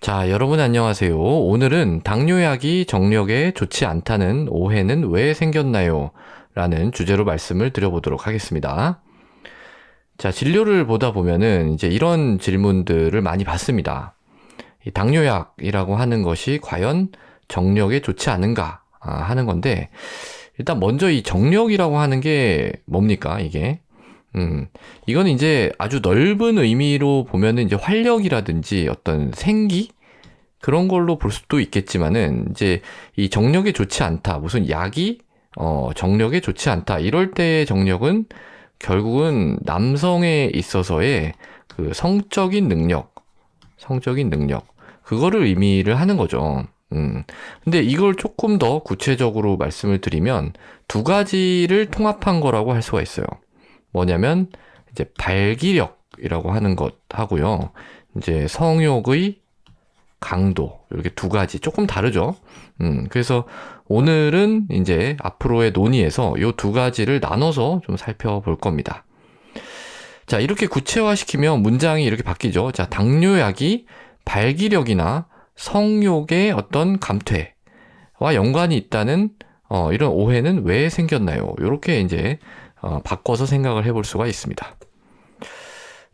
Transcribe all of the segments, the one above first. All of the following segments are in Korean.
자, 여러분 안녕하세요. 오늘은 당뇨약이 정력에 좋지 않다는 오해는 왜 생겼나요? 라는 주제로 말씀을 드려보도록 하겠습니다. 자, 진료를 보다 보면은 이제 이런 질문들을 많이 받습니다. 이 당뇨약이라고 하는 것이 과연 정력에 좋지 않은가 아, 하는 건데, 일단 먼저 이 정력이라고 하는 게 뭡니까, 이게? 음, 이건 이제 아주 넓은 의미로 보면은 이제 활력이라든지 어떤 생기? 그런 걸로 볼 수도 있겠지만은 이제 이 정력에 좋지 않다. 무슨 약이 어, 정력에 좋지 않다. 이럴 때의 정력은 결국은 남성에 있어서의 그 성적인 능력, 성적인 능력, 그거를 의미를 하는 거죠. 음. 근데 이걸 조금 더 구체적으로 말씀을 드리면 두 가지를 통합한 거라고 할 수가 있어요. 뭐냐면 이제 발기력이라고 하는 것 하고요. 이제 성욕의 강도 이렇게 두 가지 조금 다르죠. 음, 그래서 오늘은 이제 앞으로의 논의에서 이 두 가지를 나눠서 좀 살펴볼 겁니다. 자, 이렇게 구체화시키면 문장이 이렇게 바뀌죠. 자, 당뇨약이 발기력이나 성욕의 어떤 감퇴와 연관이 있다는 어, 이런 오해는 왜 생겼나요? 이렇게 이제 어, 바꿔서 생각을 해볼 수가 있습니다.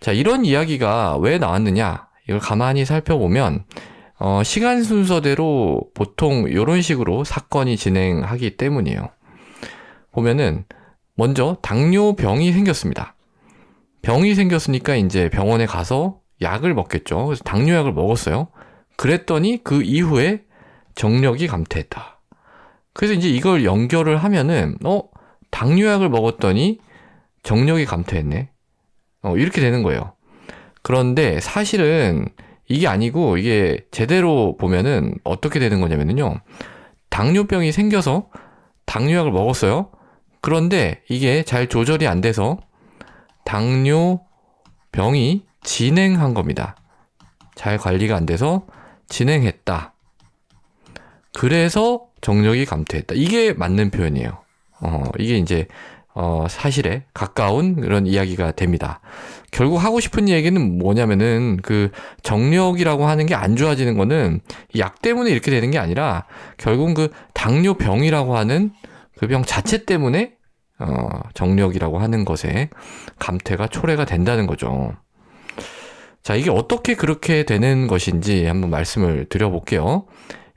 자, 이런 이야기가 왜 나왔느냐? 이걸 가만히 살펴보면 어, 시간 순서대로 보통 이런 식으로 사건이 진행하기 때문이에요. 보면은 먼저 당뇨병이 생겼습니다. 병이 생겼으니까 이제 병원에 가서 약을 먹겠죠. 그래서 당뇨약을 먹었어요. 그랬더니 그 이후에 정력이 감퇴했다. 그래서 이제 이걸 연결을 하면은 어 당뇨약을 먹었더니 정력이 감퇴했네. 어, 이렇게 되는 거예요. 그런데 사실은 이게 아니고 이게 제대로 보면은 어떻게 되는 거냐면요. 당뇨병이 생겨서 당뇨약을 먹었어요. 그런데 이게 잘 조절이 안 돼서 당뇨병이 진행한 겁니다. 잘 관리가 안 돼서 진행했다. 그래서 정력이 감퇴했다. 이게 맞는 표현이에요. 어, 이게 이제 어, 사실에 가까운 그런 이야기가 됩니다. 결국 하고 싶은 얘기는 뭐냐면은 그 정력이라고 하는 게 안 좋아지는 거는 약 때문에 이렇게 되는 게 아니라 결국 그 당뇨병이라고 하는 그 병 자체 때문에 어, 정력이라고 하는 것에 감퇴가 초래가 된다는 거죠. 자, 이게 어떻게 그렇게 되는 것인지 한번 말씀을 드려볼게요.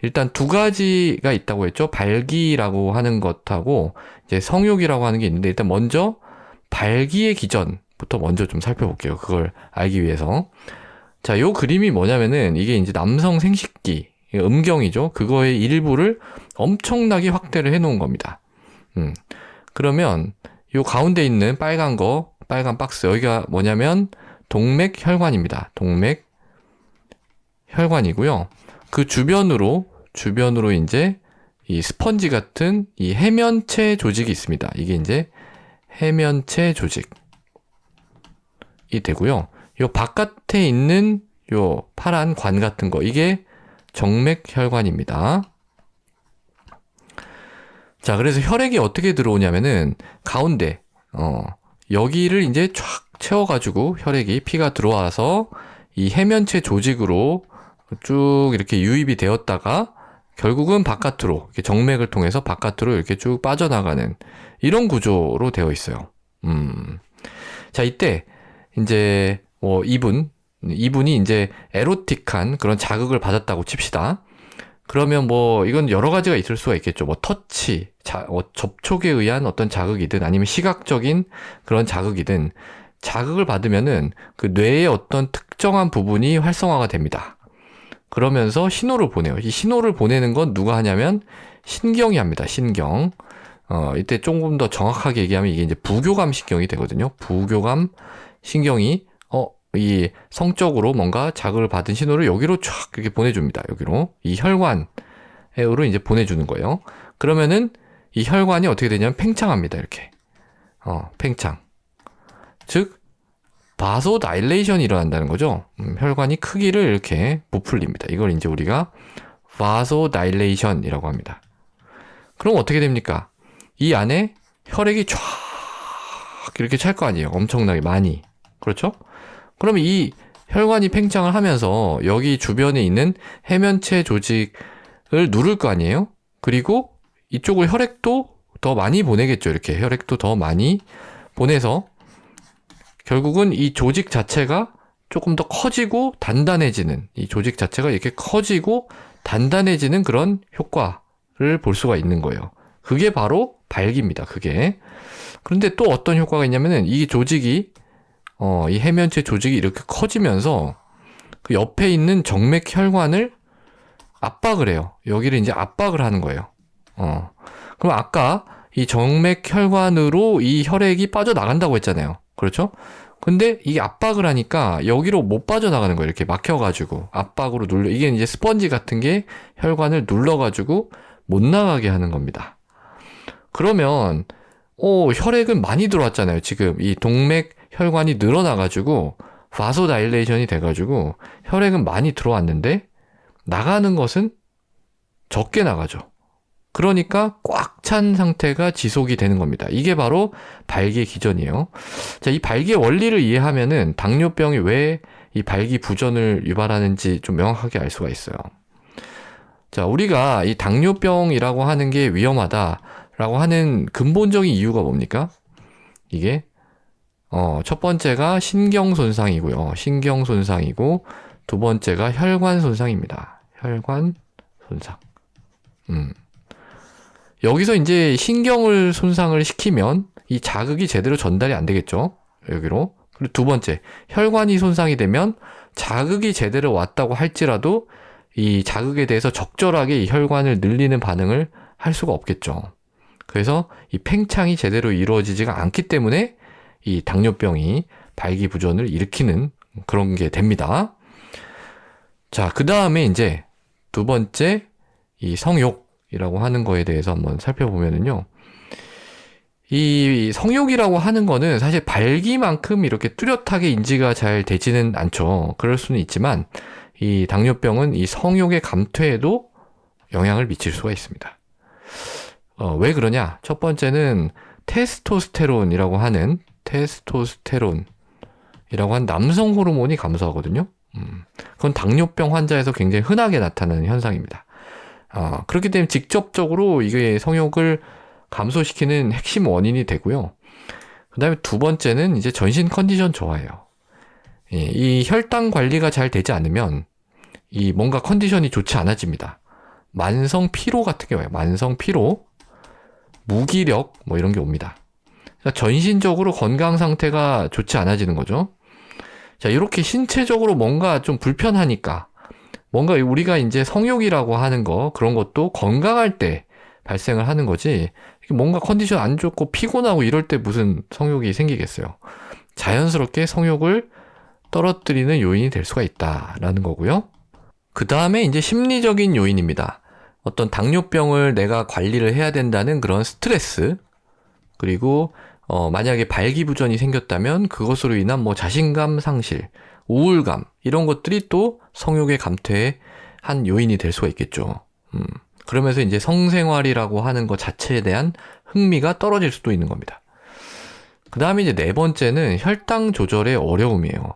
일단 두 가지가 있다고 했죠. 발기라고 하는 것하고 이제 성욕이라고 하는 게 있는데 일단 먼저 발기의 기전부터 먼저 좀 살펴볼게요. 그걸 알기 위해서. 자, 요 그림이 뭐냐면은 이게 이제 남성 생식기, 음경이죠. 그거의 일부를 엄청나게 확대를 해 놓은 겁니다. 음. 그러면 요 가운데 있는 빨간 거, 빨간 박스, 여기가 뭐냐면 동맥 혈관입니다. 동맥 혈관이고요. 그 주변으로 주변으로 이제 이 스펀지 같은 이 해면체 조직이 있습니다. 이게 이제 해면체 조직이 되고요. 요 바깥에 있는 요 파란 관 같은 거 이게 정맥 혈관입니다. 자, 그래서 혈액이 어떻게 들어오냐면은 가운데 어 여기를 이제 쫙 채워 가지고 혈액이 피가 들어와서 이 해면체 조직으로 쭉 이렇게 유입이 되었다가 결국은 바깥으로 정맥을 통해서 바깥으로 이렇게 쭉 빠져나가는 이런 구조로 되어 있어요. 음. 자, 이때 이제 뭐 이분 이분이 이제 에로틱한 그런 자극을 받았다고 칩시다. 그러면 뭐 이건 여러 가지가 있을 수가 있겠죠. 뭐 터치, 자, 어, 접촉에 의한 어떤 자극이든 아니면 시각적인 그런 자극이든 자극을 받으면은 그 뇌의 어떤 특정한 부분이 활성화가 됩니다. 그러면서 신호를 보내요. 이 신호를 보내는 건 누가 하냐면 신경이 합니다. 신경. 어, 이때 조금 더 정확하게 얘기하면 이게 이제 부교감 신경이 되거든요. 부교감 신경이 어, 이 성적으로 뭔가 자극을 받은 신호를 여기로 쫙 이렇게 보내줍니다. 여기로. 이 혈관으로 이제 보내주는 거예요. 그러면은 이 혈관이 어떻게 되냐면 팽창합니다. 이렇게. 어, 팽창. 즉, 바소 다일레이션이 일어난다는 거죠. 음, 혈관이 크기를 이렇게 부풀립니다. 이걸 이제 우리가 바소 다일레이션이라고 합니다. 그럼 어떻게 됩니까? 이 안에 혈액이 쫙 이렇게 찰 거 아니에요. 엄청나게 많이. 그렇죠? 그러면 이 혈관이 팽창을 하면서 여기 주변에 있는 해면체 조직을 누를 거 아니에요? 그리고 이쪽을 혈액도 더 많이 보내겠죠. 이렇게 혈액도 더 많이 보내서 결국은 이 조직 자체가 조금 더 커지고 단단해지는 이 조직 자체가 이렇게 커지고 단단해지는 그런 효과를 볼 수가 있는 거예요. 그게 바로 발기입니다. 그게. 그런데 또 어떤 효과가 있냐면은 이 조직이 어, 이 해면체 조직이 이렇게 커지면서 그 옆에 있는 정맥 혈관을 압박을 해요. 여기를 이제 압박을 하는 거예요. 어. 그럼 아까 이 정맥 혈관으로 이 혈액이 빠져나간다고 했잖아요. 그렇죠? 근데 이게 압박을 하니까 여기로 못 빠져나가는 거예요. 이렇게 막혀가지고 압박으로 눌러 이게 이제 스펀지 같은 게 혈관을 눌러가지고 못 나가게 하는 겁니다. 그러면 오 혈액은 많이 들어왔잖아요. 지금 이 동맥 혈관이 늘어나가지고 바소 다일레이션이 돼가지고 혈액은 많이 들어왔는데 나가는 것은 적게 나가죠. 그러니까 꽉 찬 상태가 지속이 되는 겁니다. 이게 바로 발기 기전이에요. 자, 이 발기의 원리를 이해하면은 당뇨병이 왜 이 발기 부전을 유발하는지 좀 명확하게 알 수가 있어요. 자, 우리가 이 당뇨병이라고 하는 게 위험하다라고 하는 근본적인 이유가 뭡니까? 이게 어, 첫 번째가 신경 손상이고요. 신경 손상이고 두 번째가 혈관 손상입니다. 혈관 손상. 음. 여기서 이제 신경을 손상을 시키면 이 자극이 제대로 전달이 안 되겠죠. 여기로. 그리고 두 번째, 혈관이 손상이 되면 자극이 제대로 왔다고 할지라도 이 자극에 대해서 적절하게 이 혈관을 늘리는 반응을 할 수가 없겠죠. 그래서 이 팽창이 제대로 이루어지지가 않기 때문에 이 당뇨병이 발기부전을 일으키는 그런 게 됩니다. 자, 그 다음에 이제 두 번째 이 성욕이라고 하는 거에 대해서 한번 살펴보면은요. 이 성욕이라고 하는 거는 사실 발기만큼 이렇게 뚜렷하게 인지가 잘 되지는 않죠. 그럴 수는 있지만 이 당뇨병은 이 성욕의 감퇴에도 영향을 미칠 수가 있습니다. 어, 왜 그러냐? 첫 번째는 테스토스테론이라고 하는 테스토스테론이라고 한 남성 호르몬이 감소하거든요. 음, 그건 당뇨병 환자에서 굉장히 흔하게 나타나는 현상입니다. 어, 그렇기 때문에 직접적으로 이게 성욕을 감소시키는 핵심 원인이 되고요. 그 다음에 두 번째는 이제 전신 컨디션 좋아요. 예, 이 혈당 관리가 잘 되지 않으면 이 뭔가 컨디션이 좋지 않아집니다. 만성 피로 같은 게 와요. 만성 피로, 무기력 뭐 이런 게 옵니다. 그러니까 전신적으로 건강 상태가 좋지 않아지는 거죠. 자, 이렇게 신체적으로 뭔가 좀 불편하니까 뭔가 우리가 이제 성욕이라고 하는 거 그런 것도 건강할 때 발생을 하는 거지 뭔가 컨디션 안 좋고 피곤하고 이럴 때 무슨 성욕이 생기겠어요. 자연스럽게 성욕을 떨어뜨리는 요인이 될 수가 있다라는 거고요. 그 다음에 이제 심리적인 요인입니다. 어떤 당뇨병을 내가 관리를 해야 된다는 그런 스트레스, 그리고 어, 만약에 발기부전이 생겼다면 그것으로 인한 뭐 자신감 상실, 우울감 이런 것들이 또 성욕의 감퇴의 한 요인이 될 수가 있겠죠. 음, 그러면서 이제 성생활이라고 하는 것 자체에 대한 흥미가 떨어질 수도 있는 겁니다. 그 다음에 이제 네 번째는 혈당 조절의 어려움이에요.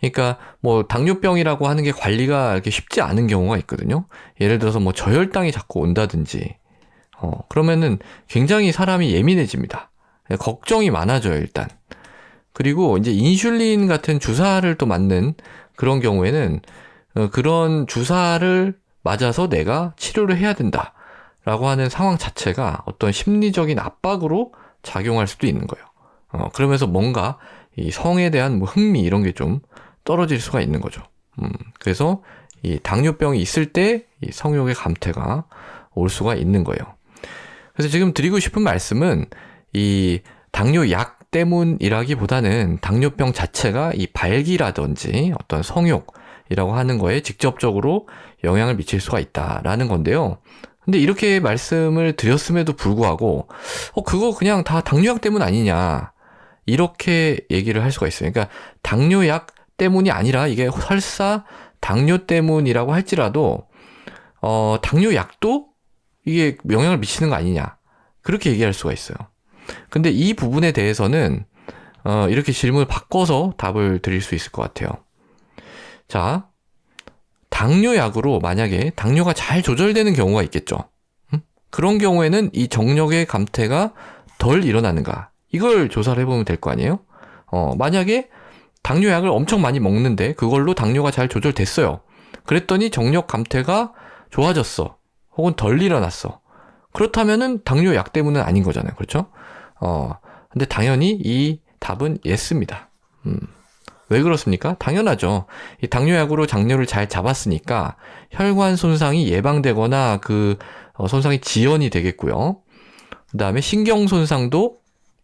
그러니까 뭐 당뇨병이라고 하는 게 관리가 이렇게 쉽지 않은 경우가 있거든요. 예를 들어서 뭐 저혈당이 자꾸 온다든지, 어, 그러면은 굉장히 사람이 예민해집니다. 걱정이 많아져요, 일단. 그리고 이제 인슐린 같은 주사를 또 맞는 그런 경우에는 어, 그런 주사를 맞아서 내가 치료를 해야 된다. 라고 하는 상황 자체가 어떤 심리적인 압박으로 작용할 수도 있는 거예요. 어, 그러면서 뭔가 이 성에 대한 뭐 흥미 이런 게 좀 떨어질 수가 있는 거죠. 음, 그래서 이 당뇨병이 있을 때 이 성욕의 감퇴가 올 수가 있는 거예요. 그래서 지금 드리고 싶은 말씀은 이 당뇨 약 때문이라기보다는 당뇨병 자체가 이 발기라든지 어떤 성욕 이라고 하는 거에 직접적으로 영향을 미칠 수가 있다라는 건데요. 근데 이렇게 말씀을 드렸음에도 불구하고, 어, 그거 그냥 다 당뇨약 때문 아니냐. 이렇게 얘기를 할 수가 있어요. 그러니까 당뇨약 때문이 아니라 이게 설사 당뇨 때문이라고 할지라도, 어, 당뇨약도 이게 영향을 미치는 거 아니냐. 그렇게 얘기할 수가 있어요. 근데 이 부분에 대해서는 어, 이렇게 질문을 바꿔서 답을 드릴 수 있을 것 같아요. 자, 당뇨약으로 만약에 당뇨가 잘 조절되는 경우가 있겠죠. 음? 그런 경우에는 이 정력의 감퇴가 덜 일어나는가? 이걸 조사를 해보면 될 거 아니에요? 어, 만약에 당뇨약을 엄청 많이 먹는데 그걸로 당뇨가 잘 조절됐어요. 그랬더니 정력 감퇴가 좋아졌어. 혹은 덜 일어났어. 그렇다면은 당뇨 약 때문은 아닌 거잖아요. 그렇죠? 어, 근데 당연히 이 답은 예스입니다. 음. 왜 그렇습니까? 당연하죠. 이 당뇨약으로 당뇨를 잘 잡았으니까 혈관 손상이 예방되거나 그 어, 손상이 지연이 되겠고요. 그 다음에 신경 손상도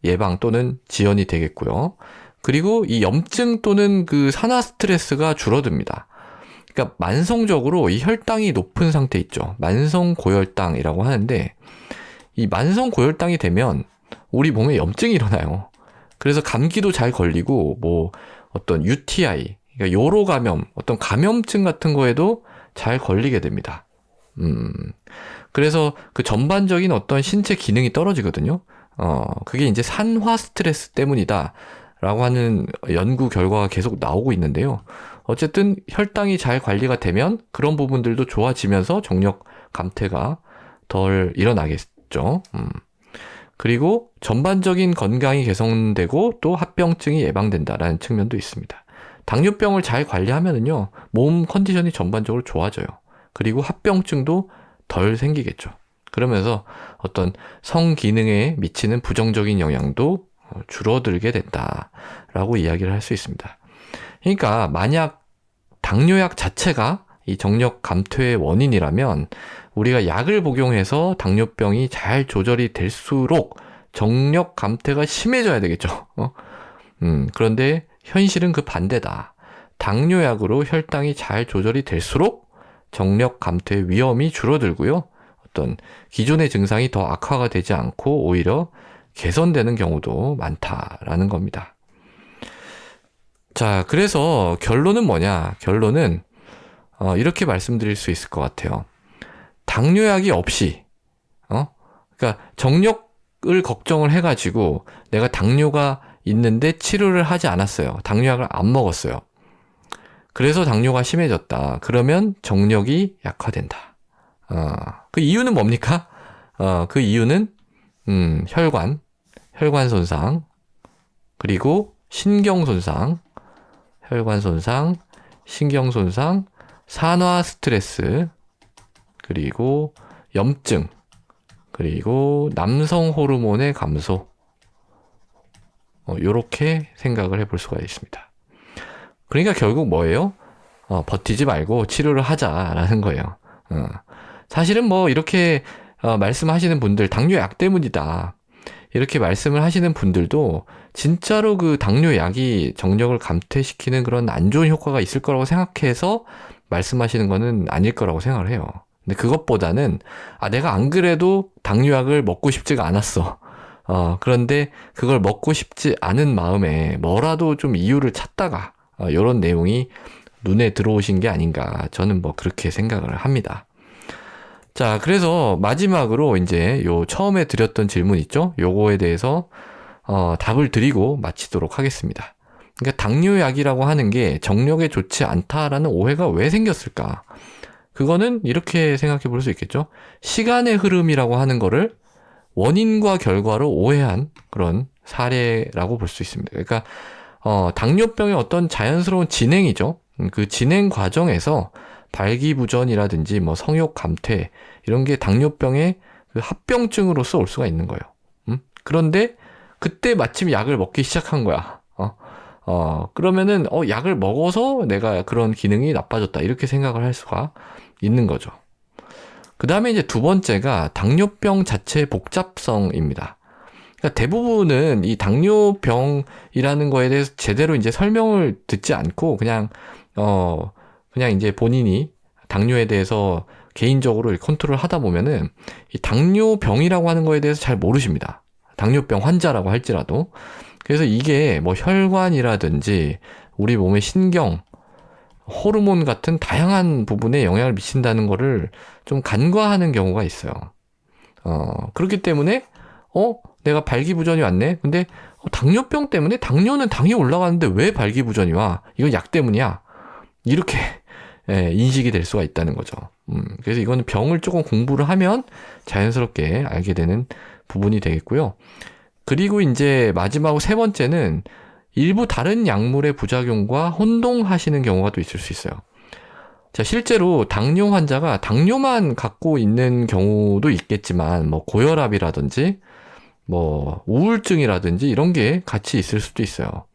예방 또는 지연이 되겠고요. 그리고 이 염증 또는 그 산화 스트레스가 줄어듭니다. 그러니까 만성적으로 이 혈당이 높은 상태 있죠. 만성 고혈당이라고 하는데 이 만성 고혈당이 되면 우리 몸에 염증이 일어나요. 그래서 감기도 잘 걸리고 뭐 어떤 UTI, 그러니까 요로 감염, 어떤 감염증 같은 거에도 잘 걸리게 됩니다. 음. 그래서 그 전반적인 어떤 신체 기능이 떨어지거든요. 어, 그게 이제 산화 스트레스 때문이다. 라고 하는 연구 결과가 계속 나오고 있는데요. 어쨌든 혈당이 잘 관리가 되면 그런 부분들도 좋아지면서 정력 감퇴가 덜 일어나겠죠. 음. 그리고 전반적인 건강이 개선되고 또 합병증이 예방된다라는 측면도 있습니다. 당뇨병을 잘 관리하면은요, 몸 컨디션이 전반적으로 좋아져요. 그리고 합병증도 덜 생기겠죠. 그러면서 어떤 성기능에 미치는 부정적인 영향도 줄어들게 된다라고 이야기를 할 수 있습니다. 그러니까 만약 당뇨약 자체가 이 정력 감퇴의 원인이라면 우리가 약을 복용해서 당뇨병이 잘 조절이 될수록 정력 감퇴가 심해져야 되겠죠. 어? 음, 그런데 현실은 그 반대다. 당뇨약으로 혈당이 잘 조절이 될수록 정력 감퇴 위험이 줄어들고요. 어떤 기존의 증상이 더 악화가 되지 않고 오히려 개선되는 경우도 많다라는 겁니다. 자, 그래서 결론은 뭐냐? 결론은 어, 이렇게 말씀드릴 수 있을 것 같아요. 당뇨약이 없이, 어? 그러니까 정력을 걱정을 해가지고 내가 당뇨가 있는데 치료를 하지 않았어요. 당뇨약을 안 먹었어요. 그래서 당뇨가 심해졌다. 그러면 정력이 약화된다. 어, 그 이유는 뭡니까? 어, 그 이유는 음, 혈관, 혈관 손상, 그리고 신경 손상, 혈관 손상, 신경 손상, 산화 스트레스, 그리고 염증, 그리고 남성 호르몬의 감소. 어, 요렇게 생각을 해볼 수가 있습니다. 그러니까 결국 뭐예요? 어, 버티지 말고 치료를 하자라는 거예요. 어, 사실은 뭐 이렇게 어, 말씀하시는 분들 당뇨약 때문이다. 이렇게 말씀을 하시는 분들도 진짜로 그 당뇨약이 정력을 감퇴시키는 그런 안 좋은 효과가 있을 거라고 생각해서 말씀하시는 거는 아닐 거라고 생각을 해요. 근데 그것보다는 아 내가 안 그래도 당뇨약을 먹고 싶지가 않았어. 어, 그런데 그걸 먹고 싶지 않은 마음에 뭐라도 좀 이유를 찾다가 어, 이런 내용이 눈에 들어오신 게 아닌가 저는 뭐 그렇게 생각을 합니다. 자, 그래서 마지막으로 이제 요 처음에 드렸던 질문 있죠? 요거에 대해서 어, 답을 드리고 마치도록 하겠습니다. 그러니까 당뇨약이라고 하는 게 정력에 좋지 않다라는 오해가 왜 생겼을까? 그거는 이렇게 생각해 볼 수 있겠죠. 시간의 흐름이라고 하는 거를 원인과 결과로 오해한 그런 사례라고 볼 수 있습니다. 그러니까 어, 당뇨병의 어떤 자연스러운 진행이죠. 그 진행 과정에서 발기부전이라든지 뭐 성욕 감퇴 이런 게 당뇨병의 그 합병증으로서 올 수가 있는 거예요. 음? 그런데 그때 마침 약을 먹기 시작한 거야. 어, 그러면은, 어, 약을 먹어서 내가 그런 기능이 나빠졌다. 이렇게 생각을 할 수가 있는 거죠. 그 다음에 이제 두 번째가 당뇨병 자체의 복잡성입니다. 그러니까 대부분은 이 당뇨병이라는 거에 대해서 제대로 이제 설명을 듣지 않고 그냥, 어, 그냥 이제 본인이 당뇨에 대해서 개인적으로 컨트롤 하다 보면은 이 당뇨병이라고 하는 거에 대해서 잘 모르십니다. 당뇨병 환자라고 할지라도. 그래서 이게 뭐 혈관이라든지 우리 몸의 신경, 호르몬 같은 다양한 부분에 영향을 미친다는 거를 좀 간과하는 경우가 있어요. 어, 그렇기 때문에, 어, 내가 발기부전이 왔네? 근데, 어, 당뇨병 때문에 당뇨는 당이 올라가는데 왜 발기부전이 와? 이건 약 때문이야. 이렇게 예, 인식이 될 수가 있다는 거죠. 음, 그래서 이거는 병을 조금 공부를 하면 자연스럽게 알게 되는 부분이 되겠고요. 그리고 이제 마지막으로 세 번째는 일부 다른 약물의 부작용과 혼동하시는 경우가 또 있을 수 있어요. 자, 실제로 당뇨 환자가 당뇨만 갖고 있는 경우도 있겠지만, 뭐, 고혈압이라든지, 뭐, 우울증이라든지, 이런 게 같이 있을 수도 있어요.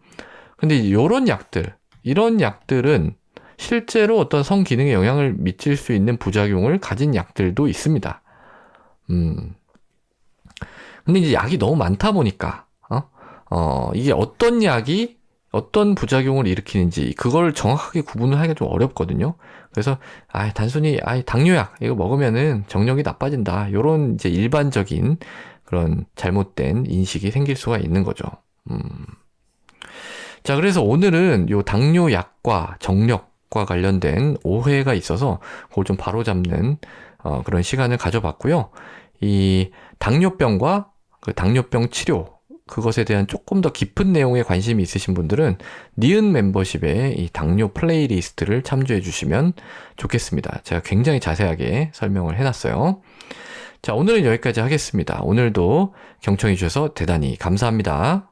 근데 이런 약들, 이런 약들은 실제로 어떤 성 기능에 영향을 미칠 수 있는 부작용을 가진 약들도 있습니다. 음. 근데 이제 약이 너무 많다 보니까, 어? 어, 이게 어떤 약이 어떤 부작용을 일으키는지 그걸 정확하게 구분을 하기가 좀 어렵거든요. 그래서 아 단순히 아 당뇨약 이거 먹으면은 정력이 나빠진다. 요런 이제 일반적인 그런 잘못된 인식이 생길 수가 있는 거죠. 음. 자, 그래서 오늘은 요 당뇨약과 정력과 관련된 오해가 있어서 그걸 좀 바로잡는 어, 그런 시간을 가져봤고요. 이 당뇨병과 그 당뇨병 치료 그것에 대한 조금 더 깊은 내용에 관심이 있으신 분들은 니은 멤버십의 이 당뇨 플레이리스트를 참조해 주시면 좋겠습니다. 제가 굉장히 자세하게 설명을 해놨어요. 자, 오늘은 여기까지 하겠습니다. 오늘도 경청해 주셔서 대단히 감사합니다.